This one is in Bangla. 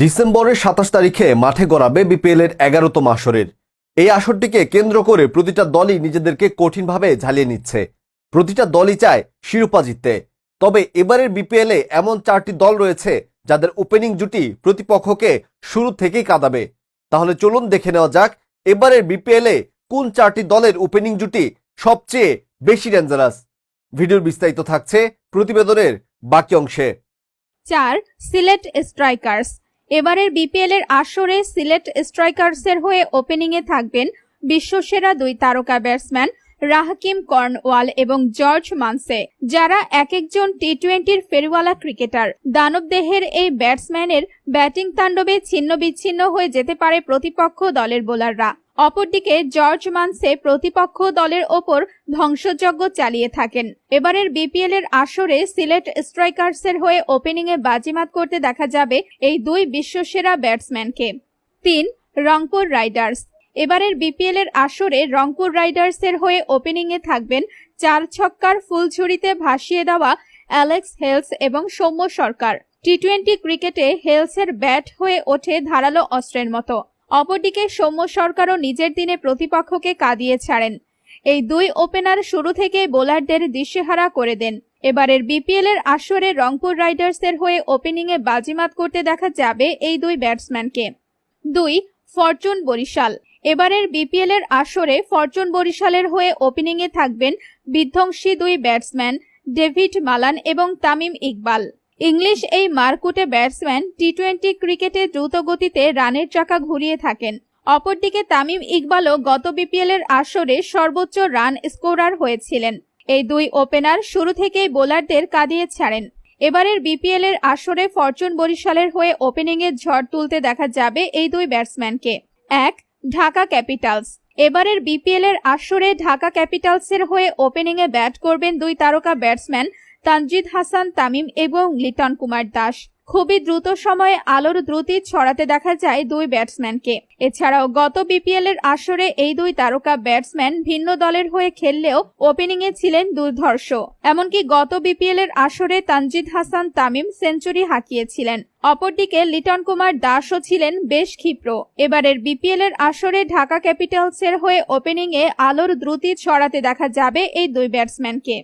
ডিসেম্বরের সাতাশ তারিখে মাঠে গড়াবে বিপিএল এর এগারোতম আসরের। এই আসরটিকে কেন্দ্র করে প্রতিটা দলই নিজেদেরকে কঠিনভাবে ঝালিয়ে নিচ্ছে। প্রতিটা দলই চায় শিরোপা জিততে। তবে এবারের বিপিএল এমন চারটি দল রয়েছে যাদের ওপেনিং জুটি প্রতিপক্ষকে শুরু থেকেই কাঁদাবে। তাহলে চলুন দেখে নেওয়া যাক এবারের বিপিএল কোন চারটি দলের ওপেনিং জুটি সবচেয়ে বেশি ডেঞ্জারাস ভিডিওর বিস্তারিত থাকছে প্রতিবেদনের বাকি অংশে। চার, সিলেট স্ট্রাইকার্স। এবারের বিপিএল এর আসরে সিলেট স্ট্রাইকার্সের হয়ে ওপেনিং এ থাকবেন বিশ্বসেরা দুই তারকা ব্যাটসম্যান রাহাকিম কর্নওয়াল এবং জর্জ মানসে, যারা এক একজন টি টোয়েন্টির ফেরিওয়ালা ক্রিকেটার। দানব দেহের এই ব্যাটসম্যানের ব্যাটিং তাণ্ডবে ছিন্ন বিচ্ছিন্ন হয়ে যেতে পারে প্রতিপক্ষ দলের বোলাররা। অপরদিকে জর্জ মানসে প্রতিপক্ষ দলের ওপর ধ্বংসযজ্ঞ চালিয়ে থাকেন। এবারের বিপিএল এর আসরে সিলেট স্ট্রাইকার্সের হয়ে ওপেনিং এ বাজিমাত করতে দেখা যাবে এই দুই বিশ্বসেরা ব্যাটসম্যানকে। তিন, রংপুর রাইডার্স। এবারের বিপিএল এর আসরে রংপুর রাইডার্সের হয়ে ওপেনিং এ থাকবেন চার ছক্কার ফুলঝুরিতে ভাসিয়ে দেওয়া অ্যালেক্স হেলস এবং সৌম্য সরকার। টি টোয়েন্টি ক্রিকেটে হেলসের ব্যাট হয়ে ওঠে ধারালো অস্ত্রের মতো। অপরদিকে সৌম্য সরকারও নিজের দিনে প্রতিপক্ষকে কাঁদিয়ে ছাড়েন। এই দুই ওপেনার শুরু থেকে বোলারদের দিশেহারা করে দেন। এবারের বিপিএল এর আসরে রংপুর রাইডার্সের হয়ে ওপেনিং এ বাজিমাত করতে দেখা যাবে এই দুই ব্যাটসম্যানকে। দুই, ফরচুন বরিশাল। এবারের বিপিএল এর আসরে ফরচুন বরিশালের হয়ে ওপেনিং এ থাকবেন বিধ্বংসী দুই ব্যাটসম্যান ডেভিড মালান এবং তামিম ইকবাল। ইংলিশ এই মারকুটে ব্যাটসম্যান টি টোয়েন্টি ক্রিকেটে দ্রুত গতিতে রানের চাকা ঘুরিয়ে থাকেন। অপরদিকে তামিম ইকবালও গত বিপিএল এর আসরে সর্বোচ্চ রান স্কোরার হয়েছিলেন। এই দুই ওপেনার শুরু থেকেই বোলারদের কাঁদিয়ে ছাড়েন। এবারের বিপিএল এর আসরে ফরচুন বরিশালের হয়ে ওপেনিং এ ঝড় তুলতে দেখা যাবে এই দুই ব্যাটসম্যানকে। এক, ঢাকা ক্যাপিটালস। এবারের বিপিএল এর আসরে ঢাকা ক্যাপিটালসের হয়ে ওপেনিং এ ব্যাট করবেন দুই তারকা ব্যাটসম্যান তানজিদ হাসান, তামিম এবং লিটন কুমার দাস। খুবই দ্রুত সময়ে আলোর দ্রুতি ছড়াতে দেখা যায় দুই ব্যাটসম্যানকে। এছাড়াও গত বিপিএল এর আসরে এই দুই তারকা ব্যাটসম্যান ভিন্ন দলের হয়ে খেললেও ওপেনিং এ ছিলেন দুর্ধর্ষ। এমনকি গত বিপিএল এর আসরে তানজিদ হাসান, তামিম সেঞ্চুরি হাঁকিয়েছিলেন। অপরদিকে লিটন কুমার দাসও ছিলেন বেশ ক্ষিপ্র। এবারের বিপিএল এর আসরে ঢাকা ক্যাপিটালসের হয়ে ওপেনিং এ আলোর দ্রুতি ছড়াতে দেখা যাবে এই দুই ব্যাটসম্যানকে।